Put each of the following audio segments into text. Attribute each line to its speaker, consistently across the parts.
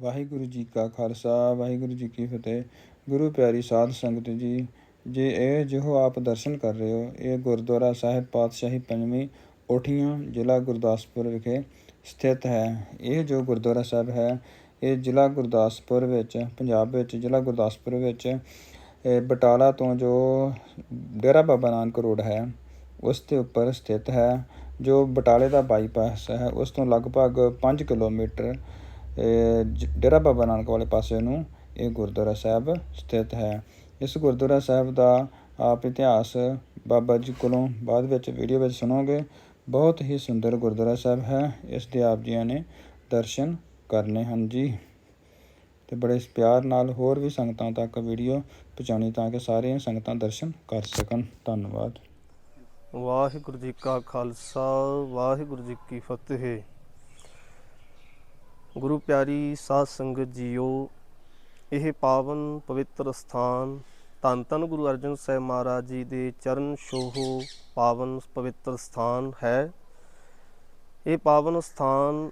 Speaker 1: ਵਾਹਿਗੁਰੂ ਜੀ ਕਾ ਖਾਲਸਾ, ਵਾਹਿਗੁਰੂ ਜੀ ਕੀ ਫਤਿਹ। ਗੁਰੂ ਪਿਆਰੀ ਸਾਧ ਸੰਗਤ ਜੀ, ਜੇ ਇਹ ਜਿਹੋ ਆਪ ਦਰਸ਼ਨ ਕਰ ਰਹੇ ਹੋ, ਇਹ ਗੁਰਦੁਆਰਾ ਸਾਹਿਬ ਪਾਤਸ਼ਾਹੀ ਪੰਜਵੀਂ ਓਠੀਆਂ, ਜ਼ਿਲ੍ਹਾ ਗੁਰਦਾਸਪੁਰ ਵਿਖੇ ਸਥਿਤ ਹੈ। ਇਹ ਜੋ ਗੁਰਦੁਆਰਾ ਸਾਹਿਬ ਹੈ, ਇਹ ਜ਼ਿਲ੍ਹਾ ਗੁਰਦਾਸਪੁਰ ਵਿੱਚ, ਪੰਜਾਬ ਵਿੱਚ, ਜ਼ਿਲ੍ਹਾ ਗੁਰਦਾਸਪੁਰ ਵਿੱਚ ਬਟਾਲਾ ਤੋਂ ਜੋ ਡੇਰਾ ਬਾਬਾ ਨਾਨਕ ਰੋਡ ਹੈ, ਉਸ ਦੇ ਉੱਪਰ ਸਥਿਤ ਹੈ। ਜੋ ਬਟਾਲੇ ਦਾ ਬਾਈਪਾਸ ਹੈ, ਉਸ ਤੋਂ ਲਗਭਗ 5 ਕਿਲੋਮੀਟਰ ਡੇਰਾ ਬਾਬਾ ਨਾਨਕ ਵਾਲੇ ਪਾਸੇ ਨੂੰ ਇਹ ਗੁਰਦੁਆਰਾ ਸਾਹਿਬ ਸਥਿਤ ਹੈ। ਇਸ ਗੁਰਦੁਆਰਾ ਸਾਹਿਬ ਦਾ ਆਪ ਇਤਿਹਾਸ ਬਾਬਾ ਜੀ ਕੋਲੋਂ ਬਾਅਦ ਵਿੱਚ ਵੀਡੀਓ ਵਿੱਚ ਸੁਣੋਗੇ। ਬਹੁਤ ਹੀ ਸੁੰਦਰ ਗੁਰਦੁਆਰਾ ਸਾਹਿਬ ਹੈ। ਇਸ ਦੇ ਆਪ ਜੀਆਂ ਨੇ ਦਰਸ਼ਨ ਕਰਨੇ ਹਨ ਜੀ। ਤੇ ਬੜੇ ਪਿਆਰ ਨਾਲ ਹੋਰ ਵੀ ਸੰਗਤਾਂ ਤੱਕ ਵੀਡੀਓ ਪਹੁੰਚਾਉਣੀ ਤਾਂ ਕਿ ਸਾਰੀਆਂ ਸੰਗਤਾਂ ਦਰਸ਼ਨ ਕਰ ਸਕਣ। ਧੰਨਵਾਦ।
Speaker 2: ਵਾਹਿਗੁਰੂ ਜੀ ਕਾ ਖਾਲਸਾ, ਵਾਹਿਗੁਰੂ ਜੀ ਕੀ ਫਤਿਹ। ਗੁਰੂ ਪਿਆਰੀ ਸਾਧ ਸੰਗਤ ਜੀਓ, ਇਹ ਪਾਵਨ ਪਵਿੱਤਰ ਸਥਾਨ ਧੰਨ ਧੰਨ ਗੁਰੂ ਅਰਜਨ ਸਾਹਿਬ ਮਹਾਰਾਜ ਜੀ ਦੇ ਚਰਨ ਛੋਹ ਪਾਵਨ ਪਵਿੱਤਰ ਸਥਾਨ ਹੈ। ਇਹ ਪਾਵਨ ਸਥਾਨ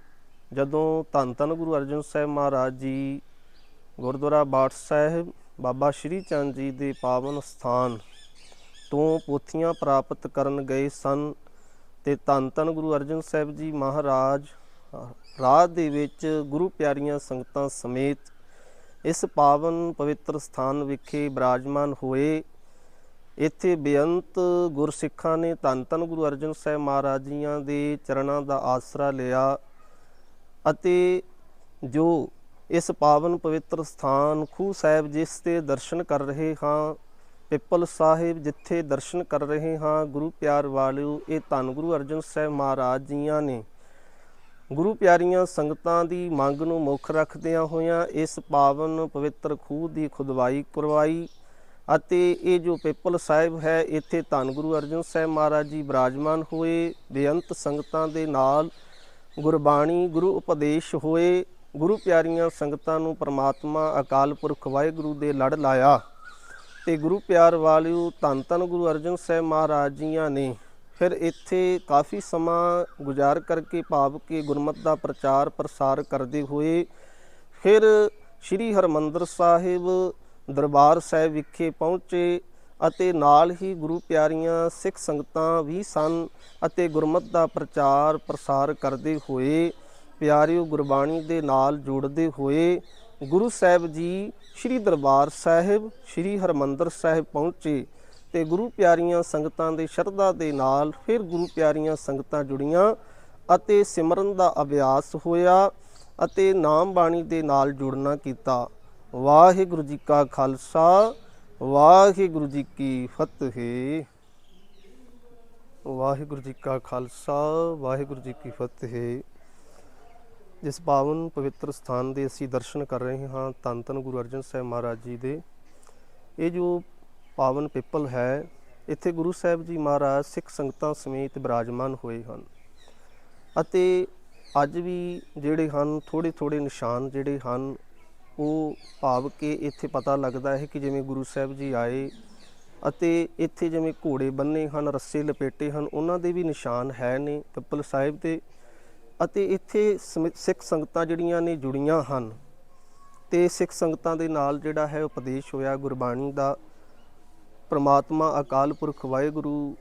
Speaker 2: ਜਦੋਂ ਧੰਨ ਧੰਨ ਗੁਰੂ ਅਰਜਨ ਸਾਹਿਬ ਮਹਾਰਾਜ ਜੀ, ਗੁਰਦੁਆਰਾ ਬਾਠ ਸਾਹਿਬ, ਬਾਬਾ ਸ਼੍ਰੀ ਚੰਦ ਜੀ ਦੇ ਪਾਵਨ ਸਥਾਨ ਤੋਂ ਪੋਥੀਆਂ ਪ੍ਰਾਪਤ ਕਰਨ ਗਏ ਸਨ ਤੇ ਧੰਨ ਧੰਨ ਗੁਰੂ ਅਰਜਨ ਸਾਹਿਬ ਜੀ ਮਹਾਰਾਜ ਅ, ਦੇ ਵਿੱਚ ਗੁਰੂ ਪਿਆਰੀਆਂ ਸੰਗਤਾਂ ਸਮੇਤ ਇਸ ਪਾਵਨ ਪਵਿੱਤਰ ਸਥਾਨ ਵਿਖੇ ਬਿਰਾਜਮਾਨ ਹੋਏ। ਇੱਥੇ ਬੇਅੰਤ ਗੁਰਸਿੱਖਾਂ ਨੇ ਧੰਨ ਧੰਨ ਗੁਰੂ ਅਰਜਨ ਸਾਹਿਬ ਮਹਾਰਾਜ ਜੀਆਂ ਦੇ ਚਰਨਾਂ ਦਾ ਆਸਰਾ ਲਿਆ ਅਤੇ ਜੋ ਇਸ ਪਾਵਨ ਪਵਿੱਤਰ ਸਥਾਨ ਖੂਹ ਸਾਹਿਬ ਜਿਸ ਤੇ ਦਰਸ਼ਨ ਕਰ ਰਹੇ ਹਾਂ ਪਿੱਪਲ ਸਾਹਿਬ ਜਿੱਥੇ ਦਰਸ਼ਨ ਕਰ ਰਹੇ ਹਾਂ ਗੁਰੂ ਪਿਆਰ ਵਾਲਿਓ ਇਹ ਧੰਨ ਗੁਰੂ ਅਰਜਨ ਸਾਹਿਬ ਮਹਾਰਾਜ ਜੀਆਂ ਨੇ ਗੁਰੂ ਪਿਆਰੀਆਂ ਸੰਗਤਾਂ ਦੀ ਮੰਗ ਨੂੰ ਮੁੱਖ ਰੱਖਦਿਆਂ ਹੋਇਆਂ ਇਸ ਪਾਵਨ ਪਵਿੱਤਰ ਖੂਹ ਦੀ ਖੁਦਵਾਈ ਕਰਵਾਈ ਅਤੇ ਇਹ ਜੋ ਪਿੱਪਲ ਸਾਹਿਬ ਹੈ, ਇੱਥੇ ਧੰਨ ਗੁਰੂ ਅਰਜਨ ਸਾਹਿਬ ਮਹਾਰਾਜ ਜੀ ਬਿਰਾਜਮਾਨ ਹੋਏ, ਬੇਅੰਤ ਸੰਗਤਾਂ ਦੇ ਨਾਲ ਗੁਰਬਾਣੀ, ਗੁਰੂ ਉਪਦੇਸ਼ ਹੋਏ, ਗੁਰੂ ਪਿਆਰੀਆਂ ਸੰਗਤਾਂ ਨੂੰ ਪ੍ਰਮਾਤਮਾ, ਅਕਾਲ ਪੁਰਖ ਵਾਹਿਗੁਰੂ ਦੇ ਲੜ ਲਾਇਆ ਤੇ ਗੁਰੂ ਪਿਆਰ ਵਾਲਿਓ ਧੰਨ ਧੰਨ ਗੁਰੂ ਅਰਜਨ ਸਾਹਿਬ ਮਹਾਰਾਜ ਜੀਆਂ ਨੇ ਫਿਰ ਇੱਥੇ ਕਾਫੀ ਸਮਾਂ ਗੁਜ਼ਾਰ ਕਰਕੇ ਭਾਵ ਕਿ ਗੁਰਮਤ ਦਾ ਪ੍ਰਚਾਰ ਪ੍ਰਸਾਰ ਕਰਦੇ ਹੋਏ ਫਿਰ ਸ੍ਰੀ ਹਰਮੰਦਰ ਸਾਹਿਬ ਦਰਬਾਰ ਸਾਹਿਬ ਵਿਖੇ ਪਹੁੰਚੇ ਅਤੇ ਨਾਲ ਹੀ ਗੁਰੂ ਪਿਆਰੀਆਂ ਸਿੱਖ ਸੰਗਤਾਂ ਵੀ ਸਨ ਅਤੇ ਗੁਰਮਤ ਦਾ ਪ੍ਰਚਾਰ ਪ੍ਰਸਾਰ ਕਰਦੇ ਹੋਏ ਪਿਆਰਿਓ ਗੁਰਬਾਣੀ ਦੇ ਨਾਲ ਜੋੜਦੇ ਹੋਏ ਗੁਰੂ ਸਾਹਿਬ ਜੀ ਸ੍ਰੀ ਦਰਬਾਰ ਸਾਹਿਬ, ਸ੍ਰੀ ਹਰਮੰਦਰ ਸਾਹਿਬ ਪਹੁੰਚੇ। ਤੇ ਗੁਰੂ ਪਿਆਰੀਆਂ ਸੰਗਤਾਂ ਦੇ ਸ਼ਰਧਾ ਦੇ ਨਾਲ ਫਿਰ ਗੁਰੂ ਪਿਆਰੀਆਂ ਸੰਗਤਾਂ ਜੁੜੀਆਂ ਅਤੇ ਸਿਮਰਨ ਦਾ ਅਭਿਆਸ ਹੋਇਆ ਅਤੇ ਨਾਮ ਬਾਣੀ ਦੇ ਨਾਲ ਜੁੜਨਾ ਕੀਤਾ। ਵਾਹਿਗੁਰੂ ਜੀ ਕਾ ਖਾਲਸਾ, ਵਾਹਿਗੁਰੂ ਜੀ ਕੀ ਫਤਿਹ। ਵਾਹਿਗੁਰੂ ਜੀ ਕਾ ਖਾਲਸਾ, ਵਾਹਿਗੁਰੂ ਜੀ ਕੀ ਫਤਿਹ। ਜਿਸ ਪਾਵਨ ਪਵਿੱਤਰ ਸਥਾਨ ਦੇ ਅਸੀਂ ਦਰਸ਼ਨ ਕਰ ਰਹੇ ਹਾਂ ਧੰਨ ਧੰਨ ਗੁਰੂ ਅਰਜਨ ਸਾਹਿਬ ਮਹਾਰਾਜ ਜੀ ਦੇ। ਇਹ ਜੋ ਪਾਵਨ ਪਿੱਪਲ ਹੈ। ਇੱਥੇ ਗੁਰੂ ਸਾਹਿਬ ਜੀ ਮਹਾਰਾਜ ਸਿੱਖ ਸੰਗਤਾਂ ਸਮੇਤ ਬਿਰਾਜਮਾਨ ਹੋਏ ਹਨ। ਅਤੇ ਅੱਜ ਵੀ ਜਿਹੜੇ ਹਨ ਥੋੜੇ ਥੋੜੇ ਨਿਸ਼ਾਨ ਜਿਹੜੇ ਹਨ, ਉਹ ਭਾਵ ਕਿ ਇੱਥੇ ਪਤਾ ਲੱਗਦਾ ਹੈ ਕਿ ਜਿਵੇਂ ਗੁਰੂ ਸਾਹਿਬ ਜੀ ਆਏ ਅਤੇ ਇੱਥੇ ਜਿਵੇਂ ਘੋੜੇ ਬੰਨੇ ਹਨ, ਰੱਸੇ ਲਪੇਟੇ ਹਨ, ਉਹਨਾਂ ਦੇ ਵੀ ਨਿਸ਼ਾਨ ਹੈ ਨੇ ਪਿੱਪਲ ਸਾਹਿਬ ਦੇ। ਅਤੇ ਇੱਥੇ ਸਮਿ- ਸਿੱਖ ਸੰਗਤਾਂ ਜਿਹੜੀਆਂ ਨੇ ਜੁੜੀਆਂ ਹਨ। ਤੇ ਸਿੱਖ ਸੰਗਤਾਂ ਦੇ ਨਾਲ ਜਿਹੜਾ ਹੈ, ਉਪਦੇਸ਼ ਹੋਇਆ ਗੁਰਬਾਣੀ ਦਾ। ਪ੍ਰਮਾਤਮਾ ਅਕਾਲ ਪੁਰਖ ਵਾਹਿਗੁਰੂ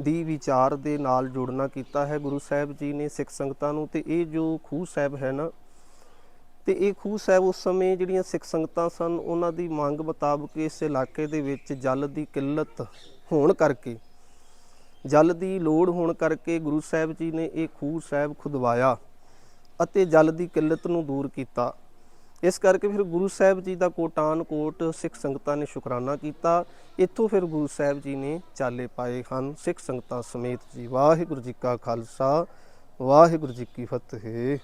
Speaker 2: ਦੀ ਵਿਚਾਰ ਦੇ ਨਾਲ ਜੋੜਨਾ ਕੀਤਾ ਹੈ। ਗੁਰੂ ਸਾਹਿਬ ਜੀ ਨੇ ਸਿੱਖ ਸੰਗਤਾਂ ਨੂੰ ਤੇ ਇਹ ਜੋ ਖੂਹ ਸਾਹਿਬ ਹੈ ਨਾ, ਤੇ ਇਹ ਖੂਹ ਸਾਹਿਬ ਉਸ ਸਮੇਂ ਜਿਹੜੀਆਂ ਸਿੱਖ ਸੰਗਤਾਂ ਸਨ, ਉਹਨਾਂ ਦੀ ਮੰਗ ਮੁਤਾਬਕ ਇਸ ਇਲਾਕੇ ਦੇ ਵਿੱਚ ਜਲ ਦੀ ਕਿੱਲਤ ਹੋਣ ਕਰਕੇ, ਜਲ ਦੀ ਲੋੜ ਹੋਣ ਕਰਕੇ ਗੁਰੂ ਸਾਹਿਬ ਜੀ ਨੇ ਇਹ ਖੂਹ ਸਾਹਿਬ ਖੁਦਵਾਇਆ ਅਤੇ ਜਲ ਦੀ ਕਿੱਲਤ ਨੂੰ ਦੂਰ ਕੀਤਾ। ਇਸ ਕਰਕੇ ਫਿਰ ਗੁਰੂ ਸਾਹਿਬ ਜੀ ਦਾ ਕੋਟਾਨ ਕੋਟ ਸਿੱਖ ਸੰਗਤਾਂ ਨੇ ਸ਼ੁਕਰਾਨਾ ਕੀਤਾ। ਇੱਥੋਂ ਫਿਰ ਗੁਰੂ ਸਾਹਿਬ ਜੀ ਨੇ ਚਾਲੇ ਪਾਏ ਹਨ। ਸਿੱਖ ਸੰਗਤਾਂ ਸਮੇਤ ਜੀ ਵਾਹਿਗੁਰੂ ਜੀ ਕਾ ਖਾਲਸਾ, ਵਾਹਿਗੁਰੂ ਜੀ ਕੀ ਫਤਿਹ।